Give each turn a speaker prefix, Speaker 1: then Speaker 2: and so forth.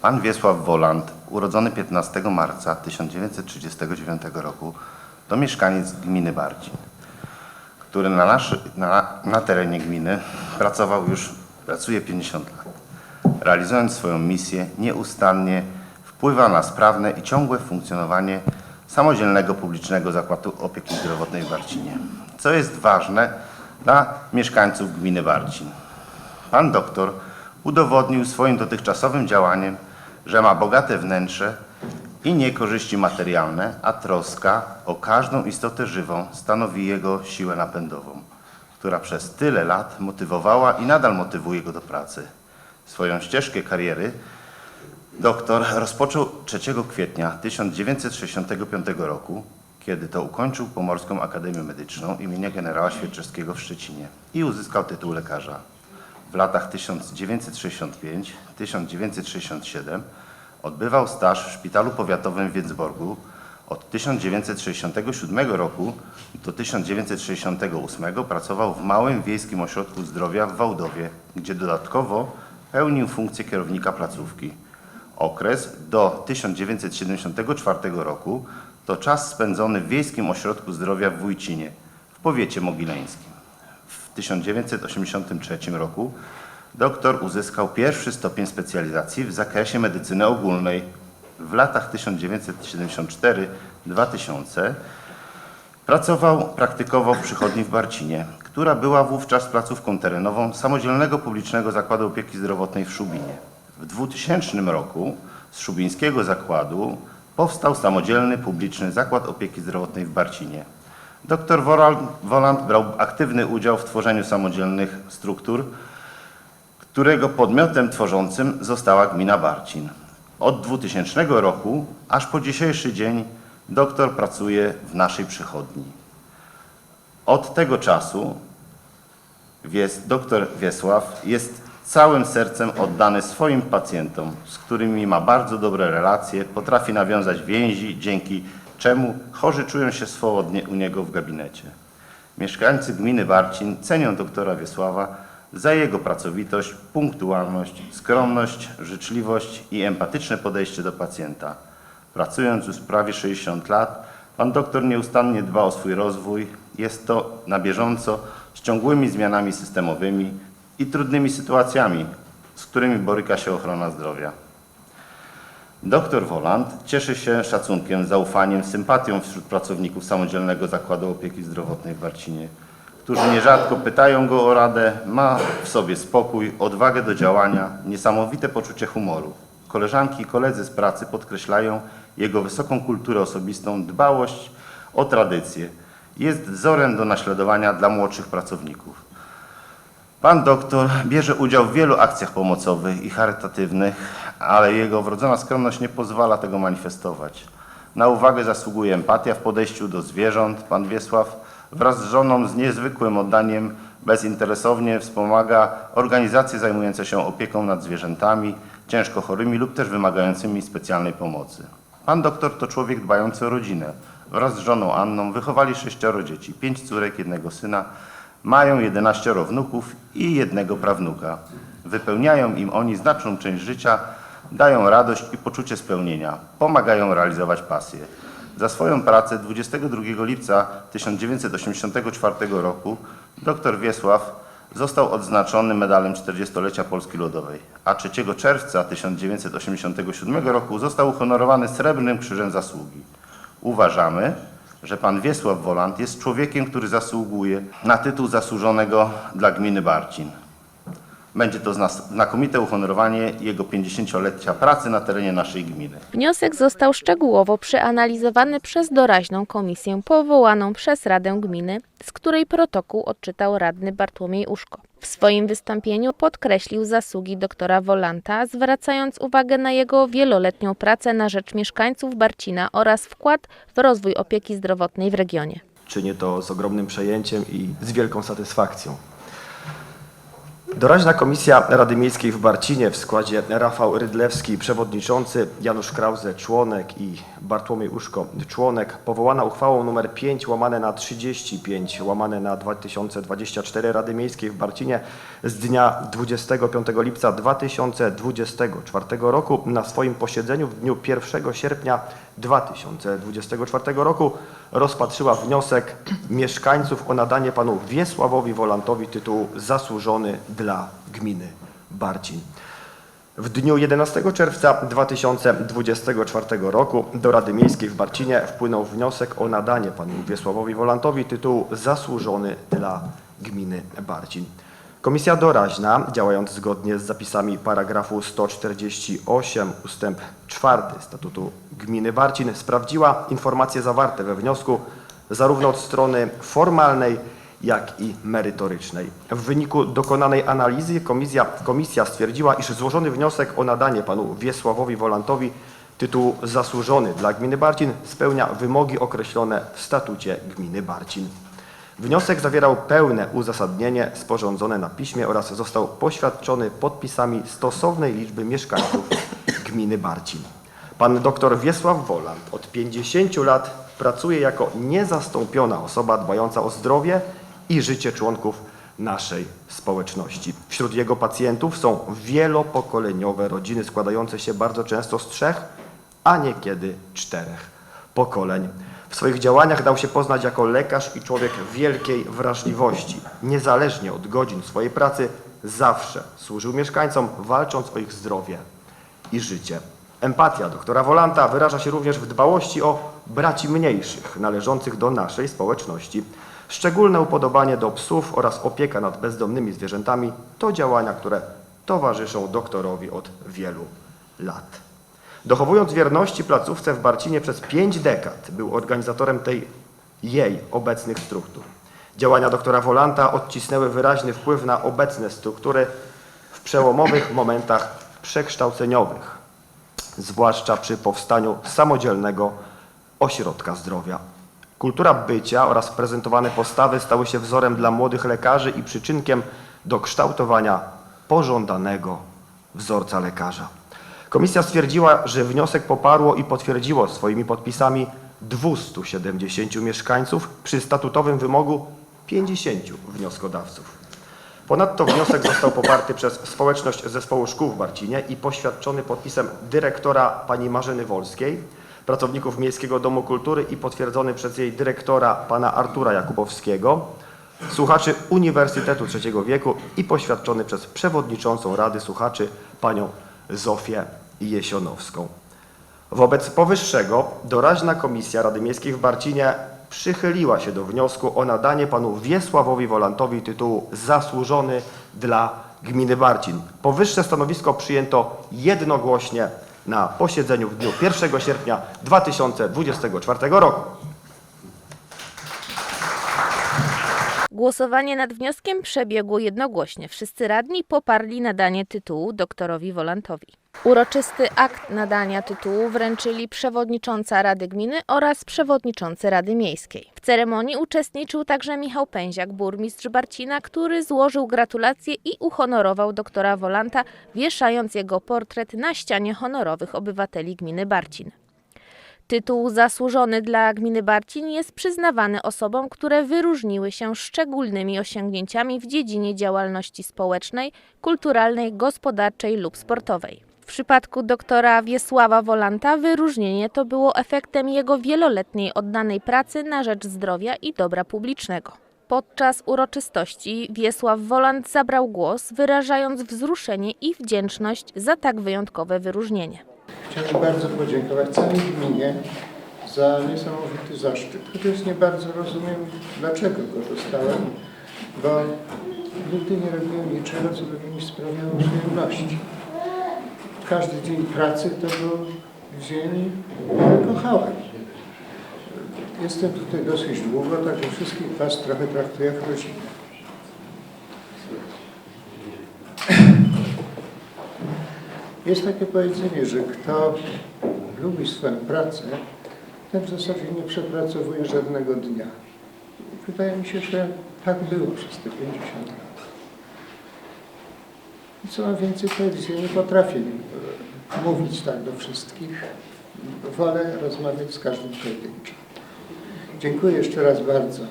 Speaker 1: Pan Wiesław Woland, urodzony 15 marca 1939 roku, to mieszkaniec gminy Barcin, który na, naszy, na, na terenie gminy pracował już, pracuje 50 lat. Realizując swoją misję, nieustannie wpływa na sprawne i ciągłe funkcjonowanie samodzielnego publicznego zakładu opieki zdrowotnej w Barcinie, co jest ważne dla mieszkańców gminy Barcin. Pan doktor udowodnił swoim dotychczasowym działaniem, że ma bogate wnętrze i nie korzyści materialne, a troska o każdą istotę żywą stanowi jego siłę napędową, która przez tyle lat motywowała i nadal motywuje go do pracy. Swoją ścieżkę kariery doktor rozpoczął 3 kwietnia 1965 roku, kiedy to ukończył Pomorską Akademię Medyczną imienia generała Świerczewskiego w Szczecinie i uzyskał tytuł lekarza. W latach 1965-1967 odbywał staż w Szpitalu Powiatowym w Więcborgu. Od 1967 roku do 1968 pracował w Małym Wiejskim Ośrodku Zdrowia w Wałdowie, gdzie dodatkowo pełnił funkcję kierownika placówki. Okres do 1974 roku to czas spędzony w Wiejskim Ośrodku Zdrowia w Wójcinie w powiecie mogileńskim. W 1983 roku doktor uzyskał pierwszy stopień specjalizacji w zakresie medycyny ogólnej. W latach 1974-2000 pracował praktykowo w przychodni w Barcinie, która była wówczas placówką terenową Samodzielnego Publicznego Zakładu Opieki Zdrowotnej w Szubinie. W 2000 roku z szubińskiego zakładu powstał samodzielny publiczny zakład opieki zdrowotnej w Barcinie. Dr Woland brał aktywny udział w tworzeniu samodzielnych struktur, którego podmiotem tworzącym została gmina Barcin. Od 2000 roku aż po dzisiejszy dzień doktor pracuje w naszej przychodni. Od tego czasu Wies, doktor Wiesław jest całym sercem oddany swoim pacjentom, z którymi ma bardzo dobre relacje, potrafi nawiązać więzi, dzięki czemu chorzy czują się swobodnie u niego w gabinecie. Mieszkańcy gminy Barcin cenią doktora Wiesława za jego pracowitość, punktualność, skromność, życzliwość i empatyczne podejście do pacjenta. Pracując już prawie 60 lat, pan doktor nieustannie dba o swój rozwój. Jest to na bieżąco z ciągłymi zmianami systemowymi i trudnymi sytuacjami, z którymi boryka się ochrona zdrowia. Doktor Woland cieszy się szacunkiem, zaufaniem, sympatią wśród pracowników Samodzielnego Zakładu Opieki Zdrowotnej w Barcinie, którzy nierzadko pytają go o radę, ma w sobie spokój, odwagę do działania, niesamowite poczucie humoru. Koleżanki i koledzy z pracy podkreślają jego wysoką kulturę osobistą, dbałość o tradycje. Jest wzorem do naśladowania dla młodszych pracowników. Pan doktor bierze udział w wielu akcjach pomocowych i charytatywnych, ale jego wrodzona skromność nie pozwala tego manifestować. Na uwagę zasługuje empatia w podejściu do zwierząt. Pan Wiesław wraz z żoną z niezwykłym oddaniem bezinteresownie wspomaga organizacje zajmujące się opieką nad zwierzętami ciężko chorymi lub też wymagającymi specjalnej pomocy. Pan doktor to człowiek dbający o rodzinę. Wraz z żoną Anną wychowali sześcioro dzieci, pięć córek, jednego syna. Mają 11 wnuków i jednego prawnuka. Wypełniają im oni znaczną część życia, dają radość i poczucie spełnienia, pomagają realizować pasję. Za swoją pracę 22 lipca 1984 roku dr Wiesław został odznaczony medalem 40-lecia Polski Ludowej, a 3 czerwca 1987 roku został uhonorowany Srebrnym Krzyżem Zasługi. Uważamy, że pan Wiesław Woland jest człowiekiem, który zasługuje na tytuł zasłużonego dla gminy Barcin. Będzie to znakomite uhonorowanie jego 50-lecia pracy na terenie naszej gminy.
Speaker 2: Wniosek został szczegółowo przeanalizowany przez doraźną komisję powołaną przez Radę Gminy, z której protokół odczytał radny Bartłomiej Uszko. W swoim wystąpieniu podkreślił zasługi doktora Wolanta, zwracając uwagę na jego wieloletnią pracę na rzecz mieszkańców Barcina oraz wkład w rozwój opieki zdrowotnej w regionie.
Speaker 3: Czynię to z ogromnym przejęciem i z wielką satysfakcją. Doraźna Komisja Rady Miejskiej w Barcinie w składzie Rafał Rydlewski, przewodniczący, Janusz Krause, członek i Bartłomiej Uszko, członek, powołana uchwałą nr 5 łamane na 35 łamane na 2024 Rady Miejskiej w Barcinie z dnia 25 lipca 2024 roku. Na swoim posiedzeniu w dniu 1 sierpnia 2024 roku rozpatrzyła wniosek mieszkańców o nadanie panu Wiesławowi Wolantowi tytułu zasłużony dla gminy Barcin. W dniu 11 czerwca 2024 roku do Rady Miejskiej w Barcinie wpłynął wniosek o nadanie panu Wiesławowi Wolantowi tytułu zasłużony dla gminy Barcin. Komisja doraźna, działając zgodnie z zapisami paragrafu 148 ustęp 4 statutu gminy Barcin, sprawdziła informacje zawarte we wniosku zarówno od strony formalnej, jak i merytorycznej. W wyniku dokonanej analizy komisja, komisja stwierdziła, iż złożony wniosek o nadanie panu Wiesławowi Wolantowi tytułu zasłużony dla gminy Barcin spełnia wymogi określone w statucie gminy Barcin. Wniosek zawierał pełne uzasadnienie sporządzone na piśmie oraz został poświadczony podpisami stosownej liczby mieszkańców gminy Barcin. Pan dr Wiesław Woland od 50 lat pracuje jako niezastąpiona osoba dbająca o zdrowie i życie członków naszej społeczności. Wśród jego pacjentów są wielopokoleniowe rodziny składające się bardzo często z trzech, a niekiedy czterech pokoleń. W swoich działaniach dał się poznać jako lekarz i człowiek wielkiej wrażliwości. Niezależnie od godzin swojej pracy, zawsze służył mieszkańcom, walcząc o ich zdrowie i życie. Empatia doktora Wolanta wyraża się również w dbałości o braci mniejszych, należących do naszej społeczności. Szczególne upodobanie do psów oraz opieka nad bezdomnymi zwierzętami to działania, które towarzyszą doktorowi od wielu lat. Dochowując wierności placówce w Barcinie przez pięć dekad, był organizatorem tej jej obecnych struktur. Działania doktora Wolanta odcisnęły wyraźny wpływ na obecne struktury w przełomowych momentach przekształceniowych, zwłaszcza przy powstaniu samodzielnego ośrodka zdrowia. Kultura bycia oraz prezentowane postawy stały się wzorem dla młodych lekarzy i przyczynkiem do kształtowania pożądanego wzorca lekarza. Komisja stwierdziła, że wniosek poparło i potwierdziło swoimi podpisami 270 mieszkańców przy statutowym wymogu 50 wnioskodawców. Ponadto wniosek został poparty przez społeczność zespołu szkół w Barcinie i poświadczony podpisem dyrektora pani Marzeny Wolskiej, pracowników Miejskiego Domu Kultury i potwierdzony przez jej dyrektora pana Artura Jakubowskiego, słuchaczy Uniwersytetu Trzeciego Wieku i poświadczony przez przewodniczącą Rady Słuchaczy panią Zofię Jesionowską. Wobec powyższego doraźna Komisja Rady Miejskiej w Barcinie przychyliła się do wniosku o nadanie panu Wiesławowi Wolantowi tytułu zasłużony dla gminy Barcin. Powyższe stanowisko przyjęto jednogłośnie na posiedzeniu w dniu 1 sierpnia 2024 roku.
Speaker 2: Głosowanie nad wnioskiem przebiegło jednogłośnie. Wszyscy radni poparli nadanie tytułu doktorowi Wolantowi. Uroczysty akt nadania tytułu wręczyli przewodnicząca Rady Gminy oraz przewodniczący Rady Miejskiej. W ceremonii uczestniczył także Michał Pęziak, burmistrz Barcina, który złożył gratulacje i uhonorował doktora Wolanta, wieszając jego portret na ścianie honorowych obywateli gminy Barcin. Tytuł zasłużony dla gminy Barcin jest przyznawany osobom, które wyróżniły się szczególnymi osiągnięciami w dziedzinie działalności społecznej, kulturalnej, gospodarczej lub sportowej. W przypadku doktora Wiesława Wolanta wyróżnienie to było efektem jego wieloletniej oddanej pracy na rzecz zdrowia i dobra publicznego. Podczas uroczystości Wiesław Wolant zabrał głos, wyrażając wzruszenie i wdzięczność za tak wyjątkowe wyróżnienie.
Speaker 4: Chciałbym bardzo podziękować całej gminie za niesamowity zaszczyt. Chociaż nie bardzo rozumiem, dlaczego go dostałem, bo nigdy nie robiłem niczego, co by mi sprawiało przyjemności. Każdy dzień pracy to był dzień, który kochałem. Jestem tutaj dosyć długo, także wszystkich Was trochę traktuję jak rodzinę. Jest takie powiedzenie, że kto lubi swoją pracę, ten w zasadzie nie przepracowuje żadnego dnia. Wydaje mi się, że tak było przez te 50 lat. I co mam więcej powiedzieć? Ja nie potrafię e, mówić tak do wszystkich. Wolę rozmawiać z każdym pojedynczo. Dziękuję jeszcze raz bardzo